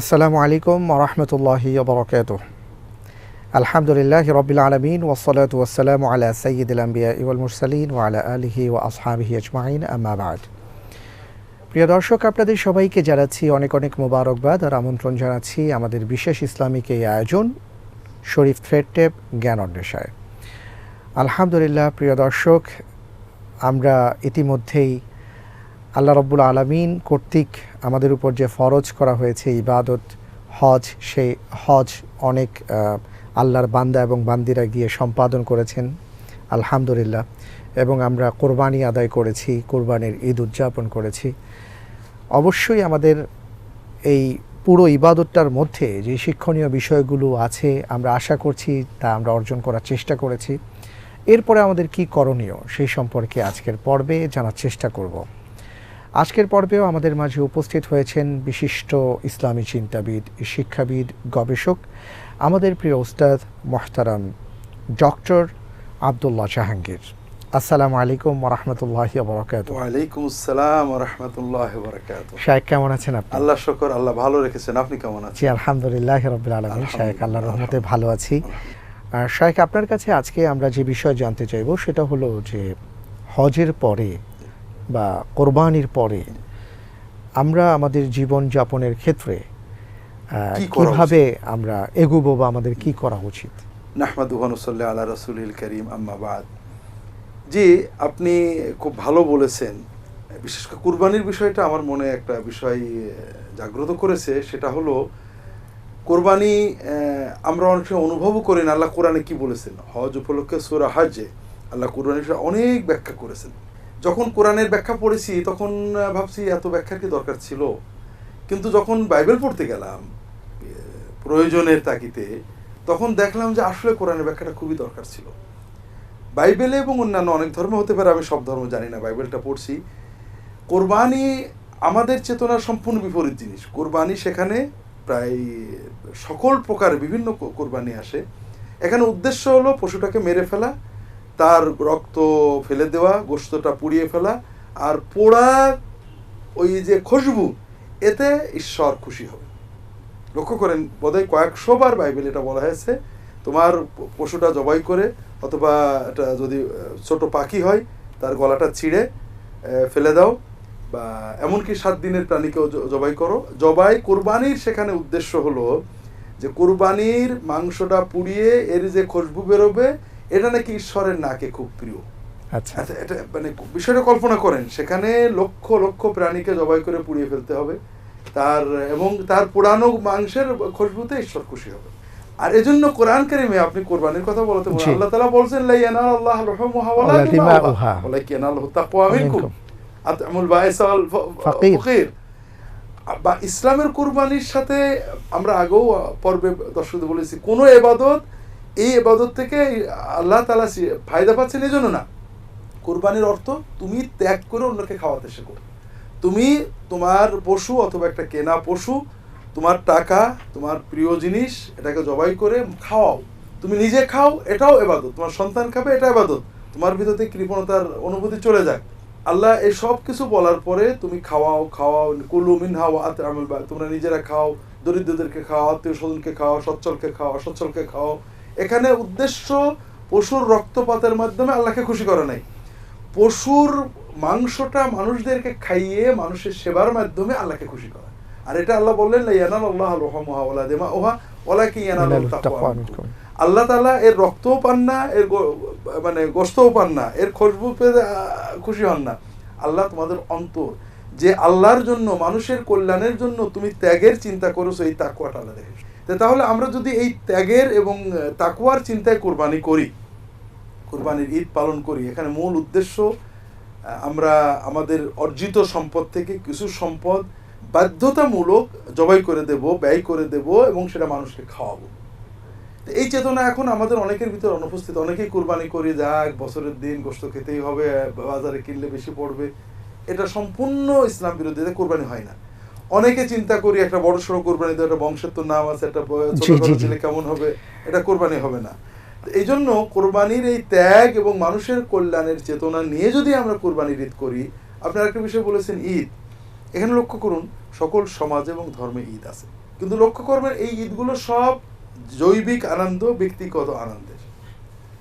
আসসালামু আলাইকুম ওরহমতুল্লাহি বরকাত আলহামদুলিল্লাহ রবিল আলমিন ওসলাত ওসালাম আলা সঈদুল আম্বিয়া ইউল মুরসালিন ও আলা আলিহি ও আসহাবিহি আজমাইন আম্মাবাদ প্রিয় দর্শক, আপনাদের সবাইকে জানাচ্ছি অনেক অনেক মোবারকবাদ আর আমন্ত্রণ জানাচ্ছি আমাদের বিশেষ ইসলামিক এই আয়োজন, শরীফ থ্রেড টেপ জ্ঞান অন্বেষায়। আলহামদুলিল্লাহ, প্রিয় দর্শক, আমরা ইতিমধ্যেই আল্লাহ রব্বুল আলমিন কর্তৃক আমাদের উপর যে ফরজ করা হয়েছে, ইবাদত, হজ, সেই হজ অনেক আল্লাহর বান্দা এবং বান্দিরা গিয়ে সম্পাদন করেছেন, আলহামদুলিল্লাহ। এবং আমরা কোরবানি আদায় করেছি, কোরবানির ঈদ উদযাপন করেছি। অবশ্যই আমাদের এই পুরো ইবাদতটার মধ্যে যে শিক্ষণীয় বিষয়গুলো আছে, আমরা আশা করছি তা আমরা অর্জন করার চেষ্টা করেছি। এরপরে আমাদের কি করণীয় সেই সম্পর্কে আজকের পর্বে জানার চেষ্টা করব। আজকের পর্বেও আমাদের মাঝে উপস্থিত হয়েছেন বিশিষ্ট ইসলামী চিন্তাবিদ শিক্ষাবিদ গবেষক আমাদের প্রিয় উস্তাদ মোহতারাম ডক্টর আবদুল্লাহ জাহাঙ্গীর। আসসালামু আলাইকুম রহমতুল্লাহ বরকাত ওয়ালাইকুম আসসালাম রহমতুল্লাহ বরকাত কেমন আছেন আপনি? আল্লাহ শুকর আল্লাহ ভালো রেখেছেন। আপনি কেমন আছেন? জি আলহামদুলিল্লাহ রবিল আলমী শাহেক আল্লাহ রহমতে ভালো আছি। আর শাহেক আপনার কাছে আজকে আমরা যে বিষয় জানতে চাইব সেটা হলো যে হজের পরে বা কোরবানির পরে আমরা আমাদের জীবন যাপনের ক্ষেত্রে কীভাবে আমরা এগুবো বা আমাদের কি করা উচিত? নাহমাদুহানুসল্লাহ আল্লাহ রসুলিল করিম আম্মাবাদ জি আপনি খুব ভালো বলেছেন বিশেষ করে কুরবানির বিষয়টা আমার মনে একটা বিষয় জাগ্রত করেছে সেটা হলো কোরবানি আহ, আমরা অনেক সময় অনুভবও করি না আল্লাহ কোরআনে কি বলেছেন? হজ উপলক্ষে সুরা হজে আল্লাহ বিষয়ে অনেক ব্যাখ্যা করেছেন। যখন কোরআনের ব্যাখ্যা পড়েছি, তখন ভাবছি এত ব্যাখ্যার কি দরকার ছিল? কিন্তু যখন বাইবেল পড়তে গেলাম প্রয়োজনের তাগিতে তখন দেখলাম যে আসলে কোরআনের ব্যাখ্যাটা খুবই দরকার ছিল। বাইবেলে এবং অন্যান্য অনেক ধর্ম হতে পারে, আমি সব ধর্ম জানি না, বাইবেলটা পড়ছি। কোরবানি আমাদের চেতনার সম্পূর্ণ বিপরীত জিনিস। কোরবানি সেখানে প্রায় সকল প্রকার বিভিন্ন কোরবানি আসে। এখানে উদ্দেশ্য হলো পশুটাকে মেরে ফেলা তার রক্ত ফেলে দেওয়া গোস্তটা পুড়িয়ে ফেলা, আর পোড়া ওই যে খুশবু, এতে ঈশ্বর খুশি হবে। লক্ষ্য করেন, বোধহয় কয়েকশো বার বাইবেল এটা বলা হয়েছে, তোমার পশুটা জবাই করে, অথবা এটা যদি ছোট পাখি হয়, তার গলাটা ছিঁড়ে ফেলে দাও, বা এমনকি সাত দিনের প্রাণীকেও জবাই করো। জবাই কোরবানির সেখানে উদ্দেশ্য হলো যে, কোরবানির মাংসটা পুড়িয়ে এর যে খুশবু বেরোবে এটা নাকি ঈশ্বরের নাকে খুব প্রিয়। আচ্ছা। আচ্ছা এটা মানে বিষয়টা কল্পনা করেন সেখানে লক্ষ লক্ষ প্রাণীকে জবাই করে পুড়িয়ে ফেলতে হবে। তার এবং তার পুরানো মাংসের খুশবুতে ঈশ্বর খুশি হবে। আর এজন্য কোরআন কারিমে আপনি কোরবানির কথা বলতে বলেন। আল্লাহ তাআলা বলছেন লা ইয়ানাল আল্লাহ রহমুহা ওয়ালা দিমাউহা। ওয়ালাকিন আল্লাহু তাকওয়া মিনকুম। মিনকুম। আত'আমুল বাঈস ফাকির। বা ইসলামের কুরবানির সাথে আমরা আগেও পর্বে দর্শকদের বলেছি কোন এবাদত এই এবাদত থেকে আল্লাহ তালা ফায়দা পাচ্ছেন এই জন্য না। কোরবানির অর্থ তুমি ত্যাগ করে অন্যকে খাওয়াতে শেখো। তুমি তোমার পশু অথবা একটা কেনা পশু, তোমার টাকা, তোমার প্রিয় জিনিস, এটাকে জবাই করে খাওয়াও। তুমি নিজে খাও, এটাও এবাদত। তোমার সন্তান খাবে, এটা এবাদত। তোমার ভিতরে কৃপণতার অনুভূতি চলে যাক আল্লাহ এই সব কিছু বলার পরে তুমি খাওয়াও খাওয়াও, কুলু মিনহা ওয়া আত'আমুল বা তোমরা নিজেরা খাও, দরিদ্রদেরকে খাও, আত্মীয় স্বজনকে খাও, সচ্ছলকে খাও, অসচ্ছলকে খাও। এখানে উদ্দেশ্য পশুর রক্তপাতের মাধ্যমে আল্লাহকে খুশি করা নাই পশুর মাংসটা মানুষদেরকে খাইয়ে মানুষের সেবার মাধ্যমে আল্লাহকে খুশি করা আর এটা আল্লাহ বললেন ইয়ানাল আল্লাহ রহমহা ওয়ালা দিমা ওহা তাকওয়া মিনকুম। মিনকুম। আল্লাহ তাআলা এর রক্তও পান না এর মানে গোস্তও পান না এর খুশবু পেয়ে খুশি হন না আল্লাহ তোমাদের অন্তর যে আল্লাহর জন্য মানুষের কল্যাণের জন্য তুমি ত্যাগের চিন্তা করেছ এই তাকুয়াটা আল্লাহ দেখে তো তাহলে আমরা যদি এই ত্যাগের এবং তাকুয়ার চিন্তায় কোরবানি করি, কোরবানির ঈদ পালন করি, এখানে মূল উদ্দেশ্য আমরা আমাদের অর্জিত সম্পদ থেকে কিছু সম্পদ বাধ্যতামূলক জবাই করে দেব, ব্যয় করে দেব এবং সেটা মানুষকে খাওয়াবো। তো এই চেতনা এখন আমাদের অনেকের ভিতর অনুপস্থিত। অনেকেই কোরবানি করি, যাক, বছরের দিন গোস্ত খেতেই হবে, বাজারে কিনলে বেশি পড়বে। এটা সম্পূর্ণ ইসলাম বিরোধী কোরবানি হয় না। অনেকে চিন্তা করি একটা বড় সড়ো কোরবানি দেওয়া একটা বংশের তো নাম আছে একটা। দিলে কেমন হবে? এটা কোরবানি হবে না। এই জন্য কোরবানির এই ত্যাগ এবং মানুষের কল্যাণের চেতনা নিয়ে যদি আমরা কোরবানির ঈদ করি আপনার একটা বিষয় বলেছেন ঈদ। এখানে লক্ষ্য করুন সকল সমাজ এবং ধর্মে ঈদ আছে। কিন্তু লক্ষ্য করবেন এই ঈদগুলো সব জৈবিক আনন্দ ব্যক্তিগত আনন্দের।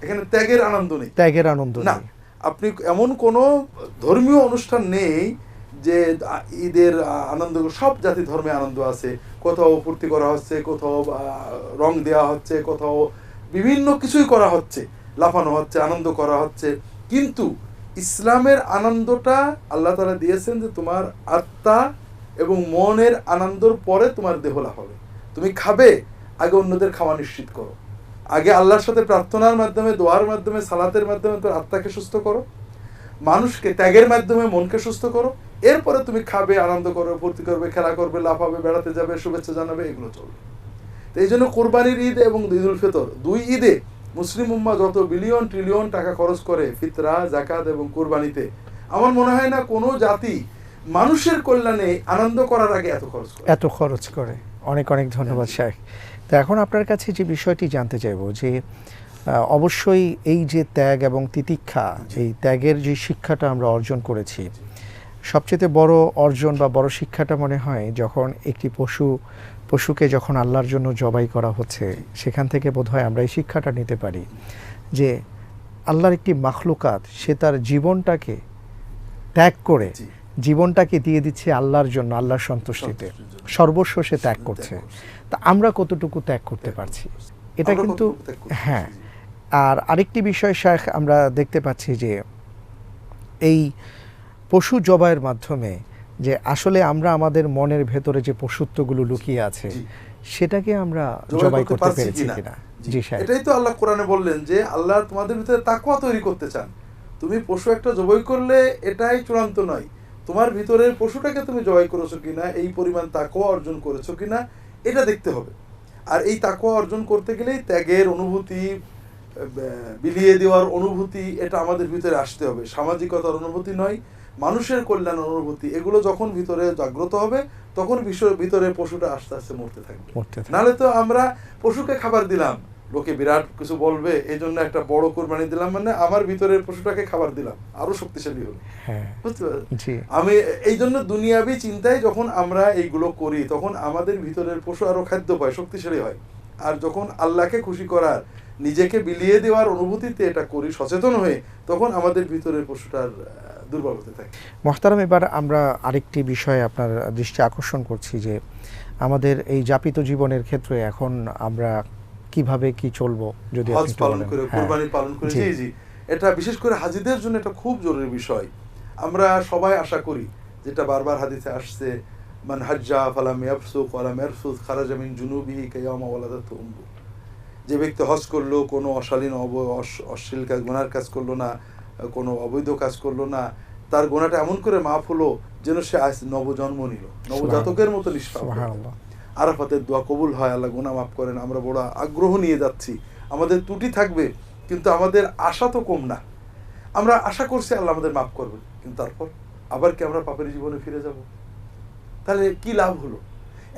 এখানে ত্যাগের আনন্দ নেই। ত্যাগের আনন্দ না আপনি এমন কোনো ধর্মীয় অনুষ্ঠান নেই যে ঈদের আনন্দ, সব জাতি ধর্মে আনন্দ আছে। কোথাও ফুর্তি করা হচ্ছে, কোথাও রং দেওয়া হচ্ছে, কোথাও বিভিন্ন কিছুই করা হচ্ছে। লাফানো হচ্ছে, আনন্দ করা হচ্ছে। কিন্তু ইসলামের আনন্দটা আল্লাহ তালা দিয়েছেন যে, তোমার আত্মা এবং মনের আনন্দর পরে তোমার দেহ হবে তুমি খাবে, আগে অন্যদের খাওয়া নিশ্চিত করো। আগে আল্লাহর সাথে প্রার্থনার মাধ্যমে, দোয়ার মাধ্যমে, সালাতের মাধ্যমে তোর আত্মাকে সুস্থ করো। মানুষকে ত্যাগের মাধ্যমে মনকে সুস্থ করো। এরপরে তুমি খাবে আনন্দ করবে ফুর্তি করবে খেলা করবে লাফাবে বেড়াতে যাবে শুভেচ্ছা জানাবে এগুলো চলবে। তো এই জন্য কোরবানির ঈদ এবং ঈদ উল ফিতর দুই ঈদে মুসলিম উম্মা যত বিলিয়ন ট্রিলিয়ন টাকা খরচ করে ফিতরা জাকাত এবং কোরবানিতে আমার মনে হয় না কোনো জাতি মানুষের কল্যাণে আনন্দ করার আগে এত খরচ করে। এত খরচ করে। অনেক অনেক ধন্যবাদ শাহেখ তো এখন আপনার কাছে যে বিষয়টি জানতে চাইব যে অবশ্যই এই যে ত্যাগ এবং তিতিক্ষা এই ত্যাগের যে শিক্ষাটা আমরা অর্জন করেছি সবচেয়ে বড় অর্জন বা বড় শিক্ষাটা মনে হয় যখন একটি পশু পশুকে যখন আল্লাহর জন্য জবাই করা হচ্ছে সেখান থেকে বোধহয় আমরা এই শিক্ষাটা নিতে পারি যে আল্লাহর একটি মাখলুকাত সে তার জীবনটাকে ত্যাগ করে জীবনটাকে দিয়ে দিচ্ছে আল্লাহর জন্য আল্লাহর সন্তুষ্টিতে। সর্বস্ব সে ত্যাগ করছে। তা আমরা কতটুকু ত্যাগ করতে পারছি? এটা কিন্তু হ্যাঁ। আর আরেকটি বিষয় শেখ আমরা দেখতে পাচ্ছি যে এই পশু জবাইয়ের মাধ্যমে যে আসলে আমরা আমাদের মনের ভেতরে যে পশুত্বগুলো লুকিয়ে আছে সেটাকে আমরা জবাই করতে পেরেছি কিনা? জি। সাহেব। এটাই তো আল্লাহ কোরআনে বললেন যে আল্লাহ তোমাদের ভিতরে তাকওয়া তৈরি করতে চান। তুমি পশু একটা জবাই করলে এটাই চূড়ান্ত নয়। তোমার ভিতরের পশুটাকে তুমি জবাই করেছ কিনা এই পরিমাণ তাকওয়া অর্জন করেছ কিনা এটা দেখতে হবে। আর এই তাকওয়া অর্জন করতে গেলেই ত্যাগের অনুভূতি বিলিয়ে দেওয়ার অনুভূতি এটা আমাদের ভিতরে আসতে হবে। সামাজিকতার অনুভূতি নয় মানুষের কল্যাণ অনুভূতি এগুলো যখন ভিতরে জাগ্রত হবে তখন বিশ্ব- ভিতরে পশুটা আস্তে আস্তে মরতে থাকবে। নাহলে তো আমরা পশুকে খাবার দিলাম। লোকে বিরাট কিছু বলবে এই জন্য একটা বড় কোরবানি দিলাম মানে আমার ভিতরের পশুটাকে খাবার দিলাম। আরও শক্তিশালী হলো। হ্যাঁ। বুঝতে? আমি এই জন্য দুনিয়াবি চিন্তায় যখন আমরা এইগুলো করি তখন আমাদের ভিতরের পশু আরও খাদ্য পায় শক্তিশালী হয়। আর যখন আল্লাহকে খুশি করার নিজেকে বিলিয়ে দেওয়ার অনুভূতিতে এটা করি সচেতন হয়ে তখন আমাদের ভিতরের পশুটার দুর্বল হতে থাকে। মহতারাম এবার আমরা আরেকটি বিষয়ে আপনার দৃষ্টি আকর্ষণ করছি যে আমাদের এই যাপিত জীবনের ক্ষেত্রে এখন আমরা কীভাবে কি চলবো যদি হজ পালন করে হ্যাঁ। কোরবানি পালন করে জি। জি এটা বিশেষ করে হাজিদের জন্য এটা খুব জরুরি বিষয়। আমরা সবাই আশা করি যেটা বারবার হাদিসে আসছে মান হাজ্জা ফালাম ইয়াফসুক ওয়ালাম ইয়ারফুস খারাজা মিন জুনুবিহি কায়ামা ওয়ালাদাত উম্মু। যে ব্যক্তি হজ করল কোনো অশালীন অব অশ্লীল কাজ গুনার কাজ করল না কোনো অবৈধ কাজ করল না তার গোনাটা এমন করে মাফ হলো যেন সে আজ নবজন্ম নিল। নবজাতকের মতো নিষ্পাপ। আরাফাতের দোয়া কবুল হয় আল্লাহ গোনা মাফ করেন আমরা বড় আগ্রহ নিয়ে যাচ্ছি। আমাদের ত্রুটি থাকবে কিন্তু আমাদের আশা তো কম না। আমরা আশা করছি আল্লাহ আমাদের মাফ করবে কিন্তু তারপর আবার কি আমরা পাপের জীবনে ফিরে যাব? তাহলে কি লাভ হলো?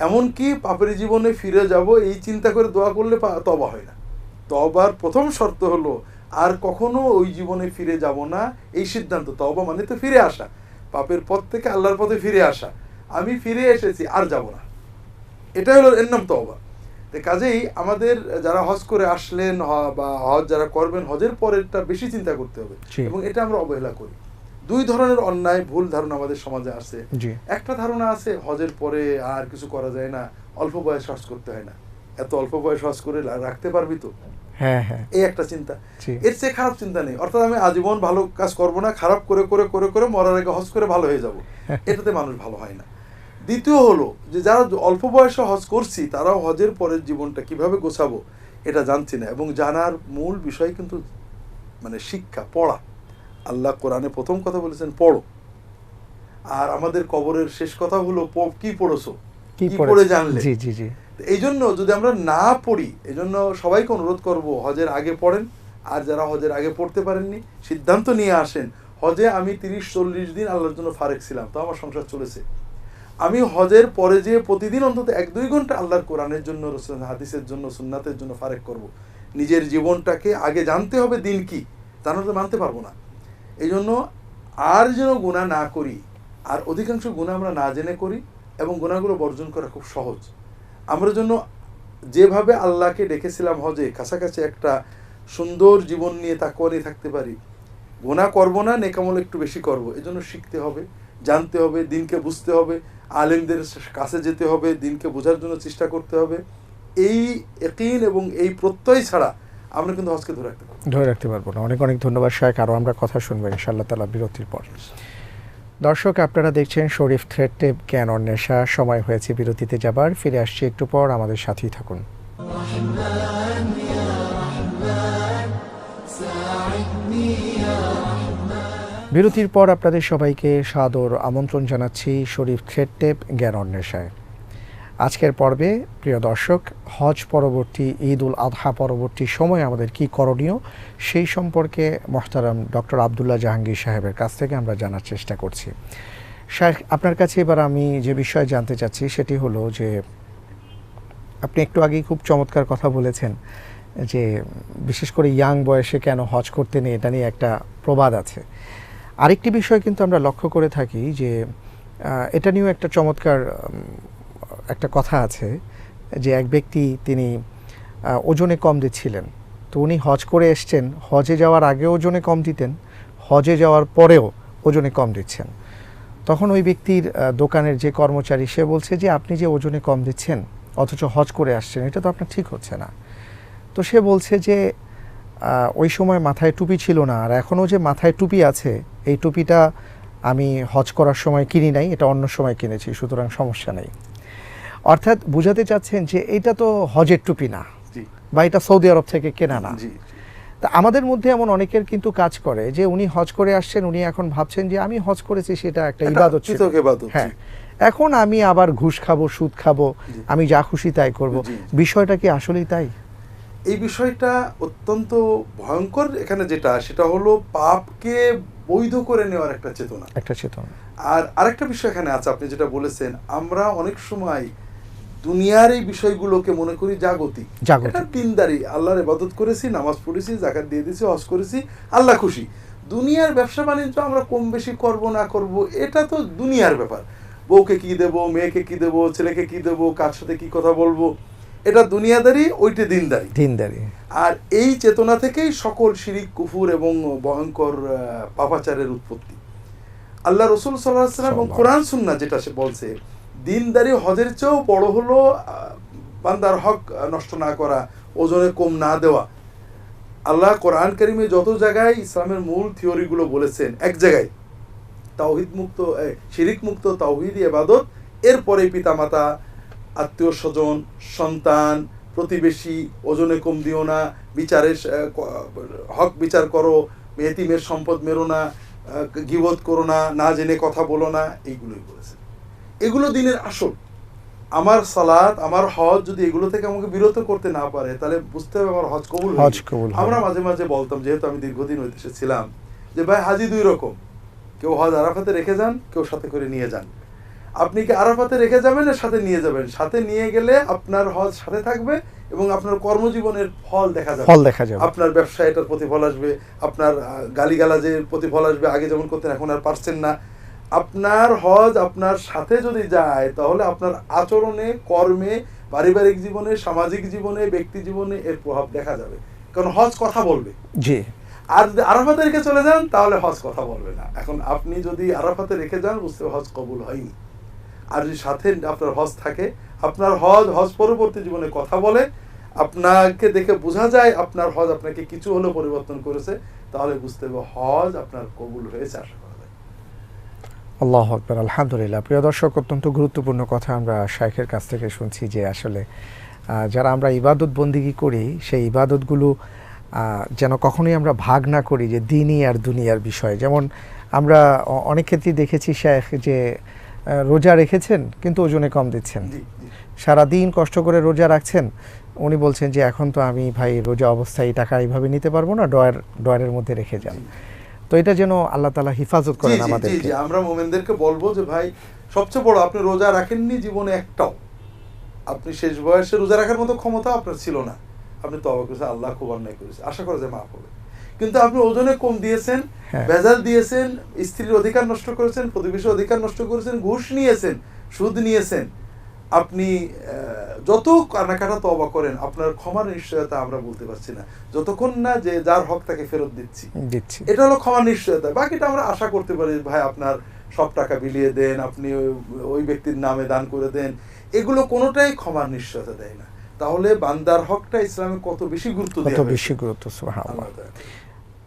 এমন কি পাপের জীবনে ফিরে যাব? এই চিন্তা করে দোয়া করলে তবা হয় না। তবার প্রথম শর্ত হলো আর কখনো ওই জীবনে ফিরে যাব না। এই সিদ্ধান্ত তবা মানে তো ফিরে আসা। পাপের পথ থেকে আল্লাহর পথে ফিরে আসা। আমি ফিরে এসেছি আর যাব না। এটা হলো এর নাম তওবা। তো কাজেই আমাদের যারা হজ করে আসলেন বা হজ যারা করবেন হজের পরেরটা বেশি চিন্তা করতে হবে। এবং এটা আমরা অবহেলা করি। দুই ধরনের অন্যায় ভুল ধারণা আমাদের সমাজে আছে একটা ধারণা আছে হজের পরে আর কিছু করা যায় না। অল্প বয়স হজ করতে হয় না। এত অল্প বয়স হজ করে রাখতে পারবি তো? হ্যাঁ হ্যাঁ। এই একটা চিন্তা। এর চেয়ে খারাপ চিন্তা নেই। অর্থাৎ আমি আজীবন ভালো কাজ করব না খারাপ করে করে করে করে মরার আগে হজ করে ভালো হয়ে যাব। এটাতে মানুষ ভালো হয় না। দ্বিতীয় হলো যে যারা অল্প বয়সে হজ করছি তারাও হজের পরের জীবনটা কীভাবে গোছাবো এটা জানছি না এবং জানার মূল বিষয় কিন্তু মানে শিক্ষা পড়া। আল্লাহ কোরআনে প্রথম কথা বলেছেন পড়ো। আর আমাদের কবরের শেষ কথা হলো কি পড়েছো? কি পড়ে পড়ে জানলে? জি জি জি। এই জন্য যদি আমরা না পড়ি এই জন্য সবাইকে অনুরোধ করব, হজের আগে পড়েন। আর যারা হজের আগে পড়তে পারেননি, সিদ্ধান্ত নিয়ে আসেন, হজে আমি তিরিশ, চল্লিশ দিন আল্লাহর জন্য ফারেক ছিলাম, তো আমার সংসার চলেছে। আমি হজের পরে যে প্রতিদিন অন্তত এক, দুই ঘণ্টা আল্লাহর কোরআনের জন্য হাদিসের জন্য, সুন্নাতের জন্য ফারেক করব। নিজের জীবনটাকে আগে জানতে হবে দিন কি, তা নাহলে তো মানতে পারব না। এই জন্য আর যেন গুণা না করি, আর অধিকাংশ গুণা আমরা না জেনে করি, এবং গুণাগুলো বর্জন করা খুব সহজ। আমরা জন্য যেভাবে আল্লাহকে ডেকেছিলাম হজে, কাছাকাছি একটা সুন্দর জীবন নিয়ে তাকুয়া নিয়ে থাকতে পারি। গোনা করব না, নেকামল একটু বেশি করব। এজন্য শিখতে হবে, জানতে হবে, দিনকে বুঝতে হবে, আলেমদের কাছে যেতে হবে, দিনকে বোঝার জন্য চেষ্টা করতে হবে। এই একিন এবং এই প্রত্যয় ছাড়া আমরা কিন্তু হজকে ধরে রাখতে পারব ধরে রাখতে পারব না। অনেক অনেক ধন্যবাদ শাহেক আরও আমরা কথা শুনব ইনশাআল্লাহ তালা বিরতির পর। দর্শক, আপনারা দেখছেন শরীফ থ্রেড জ্ঞান অন্বেষা সময় হয়েছে বিরতিতে যাবার। ফিরে আসছি একটু পর, আমাদের সাথেই থাকুন। বিরতির পর আপনাদের সবাইকে সাদর আমন্ত্রণ জানাচ্ছি শরীফ থ্রেড টেপ জ্ঞান অন্বেষায় আজকের পর্বে, প্রিয় দর্শক, হজ পরবর্তী ঈদ উল আদহা পরবর্তী সময় আমাদের কি করণীয় সেই সম্পর্কে মোহতারাম ডক্টর আবদুল্লাহ জাহাঙ্গীর সাহেবের কাছ থেকে আমরা জানার চেষ্টা করছি। শাহেখ আপনার কাছে এবার আমি যে বিষয়ে জানতে চাচ্ছি সেটি হলো যে, আপনি একটু আগেই খুব চমৎকার কথা বলেছেন যে, বিশেষ করে ইয়াং বয়সে কেন হজ করতে নেই, এটা নিয়ে একটা প্রবাদ আছে। আরেকটি বিষয় কিন্তু আমরা লক্ষ্য করে থাকি যে এটা নিয়েও একটা চমৎকার একটা কথা আছে যে এক ব্যক্তি তিনি ওজনে কম দিচ্ছিলেন। তো উনি হজ করে এসছেন, হজে যাওয়ার আগে ওজনে কম দিতেন, হজে যাওয়ার পরেও ওজনে কম দিচ্ছেন। তখন ওই ব্যক্তির দোকানের যে কর্মচারী, সে বলছে যে, আপনি যে ওজনে কম দিচ্ছেন, অথচ হজ করে আসছেন, এটা তো আপনার ঠিক হচ্ছে না। তো সে বলছে যে ওই সময় মাথায় টুপি ছিল না, আর এখনও যে মাথায় টুপি আছে, এই টুপিটা আমি হজ করার সময় কিনি নাই, এটা অন্য সময় কিনেছি, সুতরাং সমস্যা নেই। অর্থাৎ বোঝাতে চাচ্ছেন যে এটা তো হজের টুপি না জি। বা এটা সৌদি আরব থেকে কেনা না। জি তা আমাদের মধ্যে এমন অনেকের কিন্তু কাজ করে যে উনি হজ করে আসছেন উনি এখন ভাবছেন যে আমি হজ করেছি সেটা একটা ইবাদত ছিল। হ্যাঁ। এখন আমি আবার ঘুষ খাব সুদ খাব আমি যা খুশি তাই করব। বিষয়টা কি আসলেই তাই? এই বিষয়টা অত্যন্ত ভয়ঙ্কর এখানে যেটা সেটা হলো পাপকে বৈধ করে নেওয়ার একটা চেতনা। একটা চেতনা। আর আরেকটা বিষয় এখানে আছে আপনি যেটা বলেছেন আমরা অনেক সময় দুনিয়ার এই বিষয়গুলোকে মনে করি জাগতিক। এটা দিনদারি। আল্লাহর ইবাদত করেছি নামাজ পড়েছি জাকাত দিয়ে দিয়েছি হজ করেছি আল্লাহ খুশি। দুনিয়ার ব্যবসা বাণিজ্য আমরা কম বেশি করব না করব এটা তো দুনিয়ার ব্যাপার। বউকে কি দেব মেয়েকে কি দেব ছেলেকে কি দেব কার সাথে কি কথা বলব এটা দুনিয়াদারি ওইটা দিনদারি। দিনদারি। আর এই চেতনা থেকেই সকল শিরিক কুফুর এবং ভয়ঙ্কর পাপাচারের উৎপত্তি। আল্লাহ রসুল সাল্লাহ সাল্লাম এবং কোরআন সুন্না যেটা সে বলছে দিনদারি হজের চেয়েও বড় হলো বান্দার হক নষ্ট না করা, ওজনে কম না দেওয়া। আল্লাহ কোরআন কারিমে যত জায়গায় ইসলামের মূল থিওরিগুলো বলেছেন, এক জায়গায়, তাওহিদ মুক্ত শিরিক মুক্ত, তাওহিদ এবাদত এরপরে পিতামাতা, আত্মীয় স্বজন, সন্তান, প্রতিবেশী, ওজনে কম দিও না বিচারের হক বিচার করো, এতিমের সম্পদ মেরো না গিবত করো না না জেনে কথা বলো না, এইগুলোই বলেছে এগুলো দিনের আসল। আমার সালাত আমার হজ যদি এগুলো থেকে আমাকে বিরত করতে না পারে তাহলে বুঝতে হবে আমার হজ কবুল হজ কবুল আমরা মাঝে মাঝে বলতাম যেহেতু আমি দীর্ঘদিন ওই দেশে ছিলাম যে ভাই হাজি দুই রকম। কেউ হজ আরাফাতে রেখে যান কেউ সাথে করে নিয়ে যান। আপনি কি আরাফাতে রেখে যাবেন না সাথে নিয়ে যাবেন? সাথে নিয়ে গেলে আপনার হজ সাথে থাকবে এবং আপনার কর্মজীবনের ফল দেখা যাবে। ফল দেখা যাবে। আপনার ব্যবসায় এটার প্রতিফল আসবে আপনার গালিগালাজের প্রতিফল আসবে। আগে যেমন করতেন এখন আর পারছেন না। আপনার হজ আপনার সাথে যদি যায় তাহলে আপনার আচরণে কর্মে পারিবারিক জীবনে সামাজিক জীবনে ব্যক্তি জীবনে এর প্রভাব দেখা যাবে। কারণ হজ কথা বলবে। জি। আর যদি আরাফাতে রেখে চলে যান তাহলে হজ কথা বলবে না। এখন আপনি যদি আরাফাতে রেখে যান বুঝতে হজ কবুল হয়নি। আর যদি সাথে আপনার হজ থাকে আপনার হজ হজ পরবর্তী জীবনে কথা বলে আপনাকে দেখে বোঝা যায় আপনার হজ আপনাকে কিছু হলেও পরিবর্তন করেছে তাহলে বুঝতে হবে হজ আপনার কবুল হয়েছে আশা আল্লাহ আকবর আলহামদুলিল্লাহ। প্রিয় দর্শক অত্যন্ত গুরুত্বপূর্ণ কথা আমরা শাইখের কাছ থেকে শুনছি যে আসলে যারা আমরা ইবাদত বন্দিগি করি সেই ইবাদতগুলো যেন কখনোই আমরা ভাগ না করি যে দিনই আর দুনিয়ার বিষয়। যেমন আমরা অনেক ক্ষেত্রেই দেখেছি শেখ যে রোজা রেখেছেন কিন্তু ওজনে কম দিচ্ছেন। সারা দিন কষ্ট করে রোজা রাখছেন উনি বলছেন যে এখন তো আমি ভাই রোজা অবস্থায় এই টাকা এইভাবে নিতে পারব না ডয়ার ডয়ারের মধ্যে রেখে যান। তো এটা যেন আল্লাহ তালা হিফাজত করেন জি, আমরা মোমেনদেরকে বলব যে ভাই সবচেয়ে বড় আপনি রোজা রাখেননি জীবনে একটাও। আপনি শেষ বয়সে রোজা রাখার মতো ক্ষমতা আপনার ছিল না। আপনি তবা করেছেন আল্লাহ খুব অন্যায় করেছে। আশা করা যায় মাফ হবে। কিন্তু আপনি ওজনে কম দিয়েছেন হ্যাঁ। ভেজাল দিয়েছেন স্ত্রীর অধিকার নষ্ট করেছেন প্রতিবেশীর অধিকার নষ্ট করেছেন ঘুষ নিয়েছেন সুদ নিয়েছেন। আপনি যত কানাকাটা তবা করেন আপনার ক্ষমার নিশ্চয়তা আমরা বলতে পারছি না। যতক্ষণ না যে যার হক তাকে ফেরত দিচ্ছি। দিচ্ছি। এটা হলো ক্ষমার নিশ্চয়তা। বাকিটা আমরা আশা করতে পারি ভাই আপনার সব টাকা বিলিয়ে দেন আপনি ওই- ব্যক্তির নামে দান করে দেন। এগুলো কোনোটাই ক্ষমার নিশ্চয়তা দেয় না। তাহলে বান্দার হকটা ইসলামে কত বেশি গুরুত্ব কত বেশি গুরুত্ব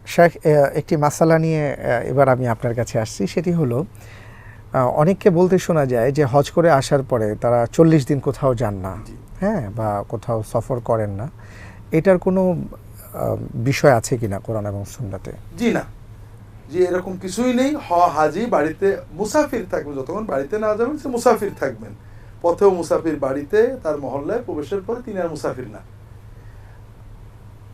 শেখ একটি মাসালা নিয়ে এবার আমি আপনার কাছে আসছি। সেটি হলো অনেককে বলতে শোনা যায় যে হজ করে আসার পরে তারা চল্লিশ দিন কোথাও যান না। হ্যাঁ বা কোথাও সফর করেন না। এটার কোনো বিষয় আছে কিনা কোরআন এবং সুন্নাতে? জি না। যে এরকম কিছুই নেই। হ হাজি বাড়িতে মুসাফির থাকবে যতক্ষণ বাড়িতে না যাবেন সে মুসাফির থাকবেন। পথেও মুসাফির বাড়িতে তার মহল্লায় প্রবেশের পরে তিনি আর মুসাফির না।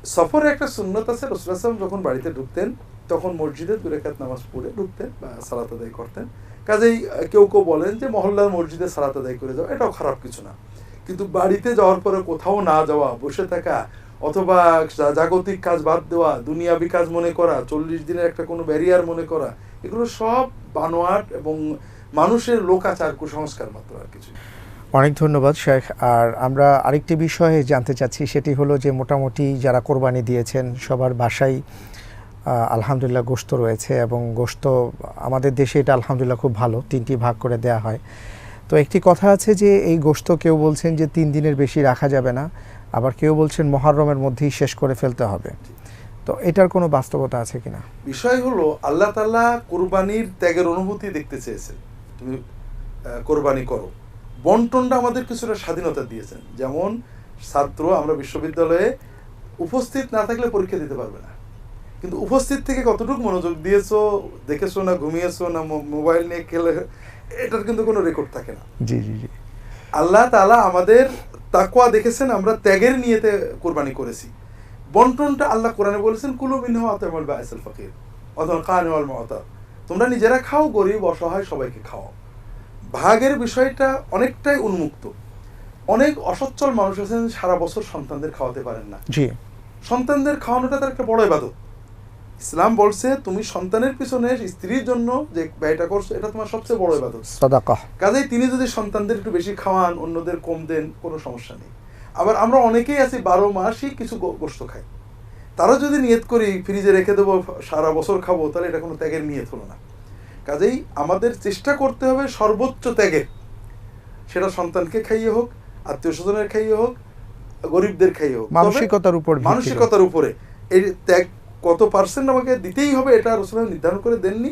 সফরে একটা সুন্নত আছে রসুল আসলাম যখন বাড়িতে ঢুকতেন তখন মসজিদে দু রেখাত নামাজ পড়ে ঢুকতেন বা সালাত আদায় করতেন। কাজেই কেউ কেউ বলেন যে মহল্লার মসজিদে সালাত আদায় করে যাওয়া এটাও খারাপ কিছু না। কিন্তু বাড়িতে যাওয়ার পরে কোথাও না যাওয়া, বসে থাকা, অথবা জাগতিক কাজ বাদ দেওয়া, দুনিয়াবি কাজ মনে করা, চল্লিশ দিনের একটা কোনো ব্যারিয়ার মনে করা, এগুলো সব বানোয়াট এবং মানুষের লোকাচার কুসংস্কার মাত্র আর কিছু অনেক ধন্যবাদ শেখ। আর আমরা আরেকটি বিষয়ে জানতে চাচ্ছি, সেটি হলো যে মোটামুটি যারা কোরবানি দিয়েছেন, সবার বাসায় আলহামদুলিল্লাহ গোস্ত রয়েছে এবং গোস্ত আমাদের দেশে এটা আলহামদুলিল্লাহ খুব ভালো, তিনটি ভাগ করে দেয়া হয়। তো একটি কথা আছে যে এই গোস্ত কেউ বলছেন যে তিন দিনের বেশি রাখা যাবে না, আবার কেউ বলছেন মহরমের মধ্যেই শেষ করে ফেলতে হবে। তো এটার কোনো বাস্তবতা আছে কিনা? বিষয় হলো, আল্লাহ তাল্লাহ কোরবানির ত্যাগের অনুভূতি দেখতে চেয়েছেন। তুমি কোরবানি করো। বন্টনটা আমাদের কিছুটা স্বাধীনতা দিয়েছেন। যেমন ছাত্র আমরা বিশ্ববিদ্যালয়ে উপস্থিত না থাকলে পরীক্ষা দিতে পারবে না। কিন্তু উপস্থিত থেকে কতটুকু মনোযোগ দিয়েছ দেখেছ না ঘুমিয়েছো না মোবাইল নিয়ে খেলে এটার কিন্তু কোনো রেকর্ড থাকে না। জি জি জি। আল্লাহ তালা আমাদের তাকওয়া দেখেছেন আমরা ত্যাগের নিয়েতে কোরবানি করেছি। বন্টনটা আল্লাহ কোরআনে বলেছেন কুলু মিনহু আতামাল বাইসাল ফাকির অথবা কান মুআতা তোমরা নিজেরা খাও গরিব অসহায় সবাইকে খাও ভাগের বিষয়টা অনেকটাই উন্মুক্ত। অনেক অসচ্ছল মানুষ আছেন সারা বছর সন্তানদের খাওয়াতে পারেন না। জি। সন্তানদের খাওয়ানোটা তার একটা বড় ইবাদত। ইসলাম বলছে তুমি সন্তানের পিছনে স্ত্রীর জন্য যে ব্যয়টা করছ এটা তোমার সবচেয়ে বড় ইবাদত। সদাকহ। কাজেই তিনি যদি সন্তানদের একটু বেশি খাওয়ান অন্যদের কম দেন কোনো সমস্যা নেই। আবার আমরা অনেকেই আছি বারো মাসই কিছু গোস্ত খাই। তারা যদি নিয়ত করি ফ্রিজে রেখে দেবো সারা বছর খাব তাহলে এটা কোনো ত্যাগের নিয়ত হলো না। কাজেই আমাদের চেষ্টা করতে হবে সর্বোচ্চ ত্যাগের সেটা সন্তানকে খাইয়ে হোক আত্মীয় স্বজনের খাইয়ে হোক গরিবদের খাইয়ে হোক। মানসিকতার উপর মানসিকতার উপরে। এই ত্যাগ কত পার্সেন্ট আমাকে দিতেই হবে এটা রসুল নির্ধারণ করে দেননি।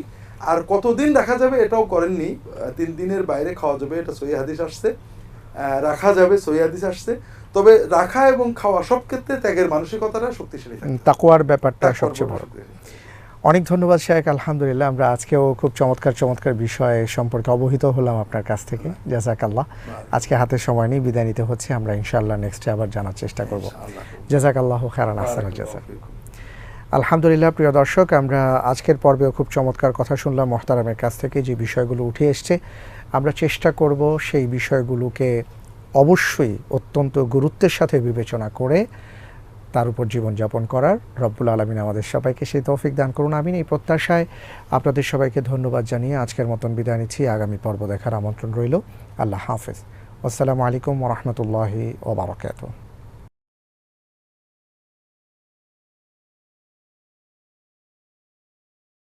আর কতদিন রাখা যাবে এটাও করেননি। তিন দিনের বাইরে খাওয়া যাবে এটা সহি হাদিস আসছে। রাখা যাবে সহি হাদিস আসছে। তবে রাখা এবং খাওয়া সব ক্ষেত্রে ত্যাগের মানসিকতাটা শক্তিশালী তাকোয়ার ব্যাপারটা সবচেয়ে বড়। অনেক ধন্যবাদ শেখ আলহামদুলিল্লাহ। আমরা আজকেও খুব চমৎকার চমৎকার বিষয় সম্পর্কে অবহিত হলাম আপনার কাছ থেকে। জাজাকাল্লাহ আজকে হাতে সময় নিয়ে বিদায় নিতে হচ্ছে। আমরা ইনশাআল্লাহ নেক্সটে আবার জানার চেষ্টা করব। জাজাকাল্লাহ খেরান আসার জাজা বারাকাল্লাহু ফিকুম। আলহামদুলিল্লাহ, প্রিয় দর্শক, আমরা আজকের পর্বেও খুব চমৎকার কথা শুনলাম মোহতারামের কাছ থেকে যে বিষয়গুলো উঠে এসছে। আমরা চেষ্টা করব সেই বিষয়গুলোকে অবশ্যই অত্যন্ত গুরুত্বের সাথে বিবেচনা করে তার উপর জীবনযাপন করার। রব্বুল আলমিন আমাদের সবাইকে সেই তৌফিক দান করুন, আমিন। এই প্রত্যাশায় আপনাদের সবাইকে ধন্যবাদ জানিয়ে আজকের মতন বিদায় নিচ্ছি। আগামী পর্ব দেখার আমন্ত্রণ রইল। আল্লাহ হাফেজ। আসসালামু আলাইকুম রহমতুল্লাহি ওবরাকাতুহ